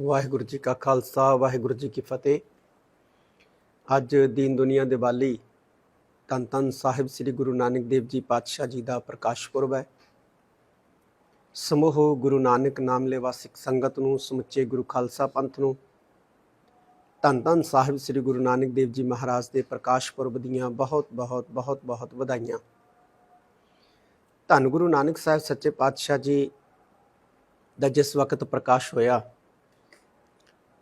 ਵਾਹਿਗੁਰੂ ਜੀ ਕਾ ਖਾਲਸਾ, ਵਾਹਿਗੁਰੂ ਜੀ ਕੀ ਫਤਿਹ। ਅੱਜ ਦੀਨ ਦੁਨੀਆ ਦੇ ਵਾਲੀ ਧੰਨ ਧੰਨ ਸਾਹਿਬ ਸ੍ਰੀ ਗੁਰੂ ਨਾਨਕ ਦੇਵ ਜੀ ਪਾਤਸ਼ਾਹ ਜੀ ਦਾ ਪ੍ਰਕਾਸ਼ ਪੁਰਬ ਹੈ। ਸਮੂਹ ਗੁਰੂ ਨਾਨਕ ਨਾਮ ਲੈਵਾ ਸਿੱਖ ਸੰਗਤ ਨੂੰ, ਸਮੁੱਚੇ ਗੁਰੂ ਖਾਲਸਾ ਪੰਥ ਨੂੰ, ਧੰਨ ਧੰਨ ਸਾਹਿਬ ਸ੍ਰੀ ਗੁਰੂ ਨਾਨਕ ਦੇਵ ਜੀ ਮਹਾਰਾਜ ਦੇ ਪ੍ਰਕਾਸ਼ ਪੁਰਬ ਦੀਆਂ ਬਹੁਤ ਬਹੁਤ ਬਹੁਤ ਬਹੁਤ ਵਧਾਈਆਂ। ਧੰਨ ਗੁਰੂ ਨਾਨਕ ਸਾਹਿਬ, ਸੱਚੇ ਪਾਤਸ਼ਾਹ ਜੀ ਦਾ ਜਿਸ ਵਕਤ ਪ੍ਰਕਾਸ਼ ਹੋਇਆ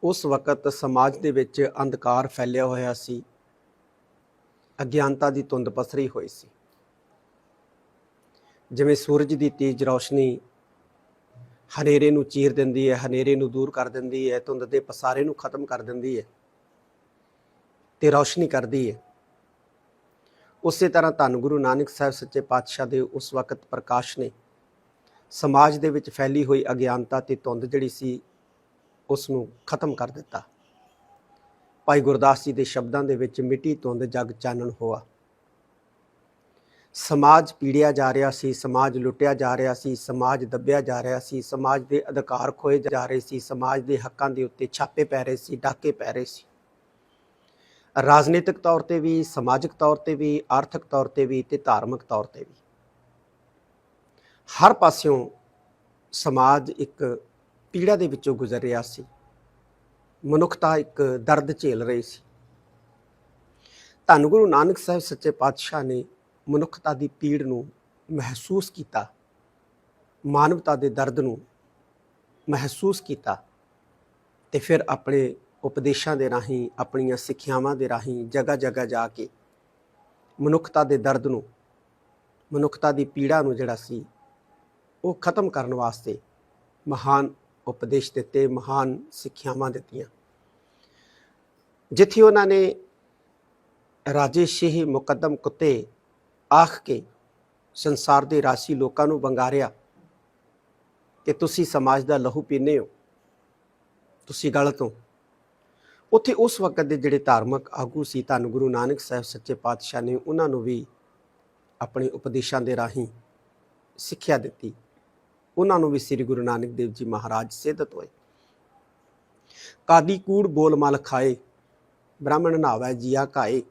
ਉਸ ਵਕਤ ਸਮਾਜ ਦੇ ਵਿੱਚ ਅੰਧਕਾਰ ਫੈਲਿਆ ਹੋਇਆ ਸੀ। ਅਗਿਆਨਤਾ ਦੀ ਧੁੰਦ ਪਸਰੀ ਹੋਈ ਸੀ। ਜਿਵੇਂ ਸੂਰਜ ਦੀ ਤੇਜ਼ ਰੌਸ਼ਨੀ ਹਨੇਰੇ ਨੂੰ ਚੀਰ ਦਿੰਦੀ ਹੈ, ਹਨੇਰੇ ਨੂੰ ਦੂਰ ਕਰ ਦਿੰਦੀ ਹੈ, ਧੁੰਦ ਦੇ ਪਸਾਰੇ ਨੂੰ ਖਤਮ ਕਰ ਦਿੰਦੀ ਹੈ ਤੇ ਰੌਸ਼ਨੀ ਕਰਦੀ ਹੈ। ਉਸੇ ਤਰ੍ਹਾਂ ਧੰਨ ਗੁਰੂ ਨਾਨਕ ਸਾਹਿਬ ਸੱਚੇ ਪਾਤਸ਼ਾਹ ਦੇ ਉਸ ਵਕਤ ਪ੍ਰਕਾਸ਼ ਨੇ ਸਮਾਜ ਦੇ ਵਿੱਚ ਫੈਲੀ ਹੋਈ ਅਗਿਆਨਤਾ ਤੇ ਧੁੰਦ ਜਿਹੜੀ ਸੀ ਉਸ ਨੂੰ ਖਤਮ ਕਰ ਦਿੱਤਾ। ਭਾਈ ਗੁਰਦਾਸ ਜੀ ਦੇ ਸ਼ਬਦਾਂ ਦੇ ਵਿੱਚ ਮਿੱਟੀ ਧੁੰਦ ਜਗ ਚਾਨਣ ਹੋਆ। ਸਮਾਜ ਪੀੜਿਆ ਜਾ ਰਿਹਾ ਸੀ, ਸਮਾਜ ਲੁੱਟਿਆ ਜਾ ਰਿਹਾ ਸੀ, ਸਮਾਜ ਦੱਬਿਆ ਜਾ ਰਿਹਾ ਸੀ, ਸਮਾਜ ਦੇ ਅਧਿਕਾਰ ਖੋਏ ਜਾ ਰਹੇ ਸੀ, ਸਮਾਜ ਦੇ ਹੱਕਾਂ ਦੇ ਉੱਤੇ ਛਾਪੇ ਪੈ ਰਹੇ ਸੀ, ਡਾਕੇ ਪੈ ਰਹੇ ਸੀ। ਰਾਜਨੀਤਿਕ ਤੌਰ ਤੇ ਵੀ, ਸਮਾਜਿਕ ਤੌਰ ਤੇ ਵੀ, ਆਰਥਿਕ ਤੌਰ ਤੇ ਵੀ ਤੇ ਧਾਰਮਿਕ ਤੌਰ ਤੇ ਵੀ। ਹਰ ਪਾਸਿਓਂ ਸਮਾਜ ਇੱਕ ਪੀੜਾ ਦੇ ਵਿੱਚੋਂ ਗੁਜ਼ਰ ਰਿਹਾ ਸੀ। ਮਨੁੱਖਤਾ ਇੱਕ ਦਰਦ ਝੇਲ ਰਹੀ ਸੀ। ਧੰਨ ਗੁਰੂ ਨਾਨਕ ਸਾਹਿਬ ਸੱਚੇ ਪਾਤਸ਼ਾਹ ਨੇ ਮਨੁੱਖਤਾ ਦੀ ਪੀੜ ਨੂੰ ਮਹਿਸੂਸ ਕੀਤਾ, ਮਾਨਵਤਾ ਦੇ ਦਰਦ ਨੂੰ ਮਹਿਸੂਸ ਕੀਤਾ ਤੇ ਫਿਰ ਆਪਣੇ ਉਪਦੇਸ਼ਾਂ ਦੇ ਰਾਹੀਂ, ਆਪਣੀਆਂ ਸਿੱਖਿਆਵਾਂ ਦੇ ਰਾਹੀਂ ਜਗ੍ਹਾ ਜਗ੍ਹਾ ਜਾ ਕੇ ਮਨੁੱਖਤਾ ਦੇ ਦਰਦ ਨੂੰ, ਮਨੁੱਖਤਾ ਦੀ ਪੀੜਾ ਨੂੰ ਜਿਹੜਾ ਸੀ ਉਹ ਖਤਮ ਕਰਨ ਵਾਸਤੇ ਮਹਾਨ ਉਪਦੇਸ਼ ਦਿੱਤੇ, ਮਹਾਨ ਸਿੱਖਿਆਵਾਂ ਦਿੱਤੀਆਂ। ਜਿੱਥੇ ਉਹਨਾਂ ਨੇ ਰਾਜੇ ਸ਼ੇਹ ਮੁਕੱਦਮ ਕੁੱਤੇ ਆਖ ਕੇ ਸੰਸਾਰ ਦੇ ਰਾਸੀ ਲੋਕਾਂ ਨੂੰ ਬੰਗਾਰਿਆ ਕਿ ਤੁਸੀਂ ਸਮਾਜ ਦਾ ਲਹੂ ਪੀਨੇ ਹੋ, ਤੁਸੀਂ ਗਲਤ ਹੋ। ਉੱਥੇ ਉਸ ਵਕਤ ਦੇ ਜਿਹੜੇ ਧਾਰਮਿਕ ਆਗੂ ਸੀ, ਧੰਨ ਗੁਰੂ ਨਾਨਕ ਸਾਹਿਬ ਸੱਚੇ ਪਾਤਸ਼ਾਹ ਨੇ ਉਹਨਾਂ ਨੂੰ ਵੀ ਆਪਣੇ ਉਪਦੇਸ਼ਾਂ ਦੇ ਰਾਹੀਂ ਸਿੱਖਿਆ ਦਿੱਤੀ। ਉਹਨਾਂ ਨੂੰ ਵੀ ਸ੍ਰੀ ਗੁਰੂ ਨਾਨਕ ਦੇਵ ਜੀ ਮਹਾਰਾਜ ਸਿੱਧਤ ਹੋਏ। ਕਾਦੀ ਕੂੜ ਬੋਲ ਮਲ ਖਾਏ, ਬ੍ਰਾਹਮਣ ਨਾਵੈ ਜੀਆ ਕਾਏ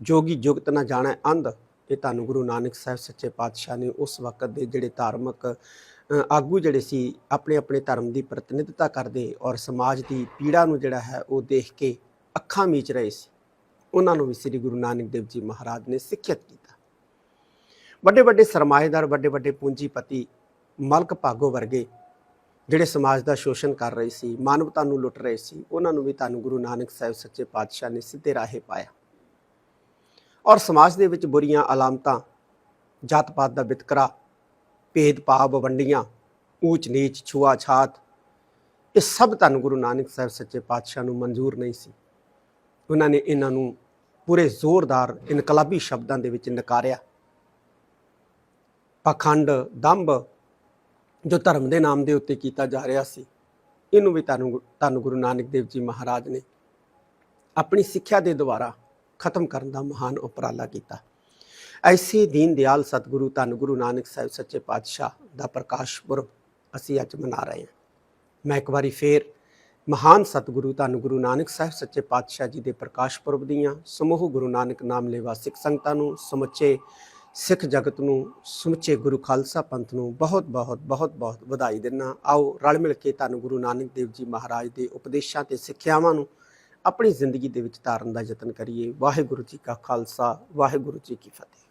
ਜੋਗੀ ਜੁਗਤ ਨਾ ਜਾਣੈ ਅੰਧ ਇਹ ਤੁਹਾਨੂੰ ਗੁਰੂ ਨਾਨਕ ਸਾਹਿਬ ਸੱਚੇ ਪਾਤਸ਼ਾਹ ਨੇ ਉਸ ਵਕਤ ਦੇ ਜਿਹੜੇ ਧਾਰਮਿਕ ਆਗੂ ਜਿਹੜੇ ਸੀ ਆਪਣੇ ਆਪਣੇ ਧਰਮ ਦੀ ਪ੍ਰਤੀਨਿਧਤਾ ਕਰਦੇ ਔਰ ਸਮਾਜ ਦੀ ਪੀੜਾ ਨੂੰ ਜਿਹੜਾ ਹੈ ਉਹ ਦੇਖ ਕੇ ਅੱਖਾਂ ਮੀਚ ਰਹੇ ਸੀ। ਉਹਨਾਂ ਨੂੰ ਵੀ ਸ੍ਰੀ ਗੁਰੂ ਨਾਨਕ ਦੇਵ ਜੀ ਮਹਾਰਾਜ ਨੇ ਸਿੱਖਿਅਤ ਕੀਤਾ। ਵੱਡੇ ਵੱਡੇ ਸਰਮਾਏਦਾਰ ਵੱਡੇ ਵੱਡੇ ਪੂੰਜੀਪਤੀ ਮਲਕ ਭਾਗੋ ਵਰਗੇ ਜਿਹੜੇ ਸਮਾਜ ਦਾ ਸ਼ੋਸ਼ਣ ਕਰ ਰਹੇ ਸੀ, ਮਾਨਵਤਾ ਨੂੰ ਲੁੱਟ ਰਹੇ ਸੀ, ਉਹਨਾਂ ਨੂੰ ਵੀ ਤੁਹਾਨੂੰ ਗੁਰੂ ਨਾਨਕ ਸਾਹਿਬ ਸੱਚੇ ਪਾਤਸ਼ਾਹ ਨੇ ਸਿੱਧੇ ਰਾਹੇ ਪਾਇਆ। ਔਰ ਸਮਾਜ ਦੇ ਵਿੱਚ ਬੁਰੀਆਂ ਅਲਾਮਤਾਂ ਜਾਤ ਪਾਤ ਦਾ ਵਿਤਕਰਾ ਭੇਦ ਭਾਵ ਵੰਡੀਆਂ ਊਚ ਨੀਚ ਛੂਆ ਛਾਤ ਇਹ ਸਭ ਤੁਹਾਨੂੰ ਗੁਰੂ ਨਾਨਕ ਸਾਹਿਬ ਸੱਚੇ ਪਾਤਸ਼ਾਹ ਨੂੰ ਮਨਜ਼ੂਰ ਨਹੀਂ ਸੀ। ਉਹਨਾਂ ਨੇ ਇਹਨਾਂ ਨੂੰ ਪੂਰੇ ਜ਼ੋਰਦਾਰ ਇਨਕਲਾਬੀ ਸ਼ਬਦਾਂ ਦੇ ਵਿੱਚ ਨਕਾਰਿਆ। ਪਖੰਡ, ਦੰਭ ਜੋ ਧਰਮ ਦੇ ਨਾਮ ਦੇ ਉੱਤੇ ਕੀਤਾ ਜਾ ਰਿਹਾ ਸੀ, ਇਹਨੂੰ ਵੀ ਤੁਹਾਨੂੰ ਗੁ- ਧੰਨ ਗੁਰੂ ਨਾਨਕ ਦੇਵ ਜੀ ਮਹਾਰਾਜ ਨੇ ਆਪਣੀ ਸਿੱਖਿਆ ਦੇ ਦੁਆਰਾ ਖਤਮ ਕਰਨ ਦਾ ਮਹਾਨ ਉਪਰਾਲਾ ਕੀਤਾ। ਐਸੇ ਦੀਨ ਦਿਆਲ ਸਤਿਗੁਰੂ ਧੰਨ ਗੁਰੂ ਨਾਨਕ ਸਾਹਿਬ ਸੱਚੇ ਪਾਤਸ਼ਾਹ ਦਾ ਪ੍ਰਕਾਸ਼ ਪੁਰਬ ਅਸੀਂ ਅੱਜ ਮਨਾ ਰਹੇ ਹਾਂ। ਮੈਂ ਇੱਕ ਵਾਰੀ ਫੇਰ ਮਹਾਨ ਸਤਿਗੁਰੂ ਧੰਨ ਗੁਰੂ ਨਾਨਕ ਸਾਹਿਬ ਸੱਚੇ ਪਾਤਸ਼ਾਹ ਜੀ ਦੇ ਪ੍ਰਕਾਸ਼ ਪੁਰਬ ਦੀਆਂ ਸਮੂਹ ਗੁਰੂ ਨਾਨਕ ਨਾਮ ਲੇਵਾ ਸਿੱਖ ਸੰਗਤਾਂ ਨੂੰ ਸਮੁੱਚੇ ਸਿੱਖ ਜਗਤ ਨੂੰ ਸਮੁੱਚੇ ਗੁਰੂ ਖਾਲਸਾ ਪੰਥ ਨੂੰ ਬਹੁਤ ਬਹੁਤ ਬਹੁਤ ਬਹੁਤ ਵਧਾਈ ਦਿੰਨਾ। ਆਓ ਰਲ ਮਿਲ ਕੇ ਧੰਨ ਗੁਰੂ ਨਾਨਕ ਦੇਵ ਜੀ ਮਹਾਰਾਜ ਦੇ ਉਪਦੇਸ਼ਾਂ ਤੇ ਸਿੱਖਿਆਵਾਂ ਨੂੰ ਆਪਣੀ ਜ਼ਿੰਦਗੀ ਦੇ ਵਿੱਚ ਧਾਰਨ ਦਾ ਯਤਨ ਕਰੀਏ। ਵਾਹਿਗੁਰੂ ਜੀ ਕਾ ਖਾਲਸਾ, ਵਾਹਿਗੁਰੂ ਜੀ ਕੀ ਫਤਿਹ।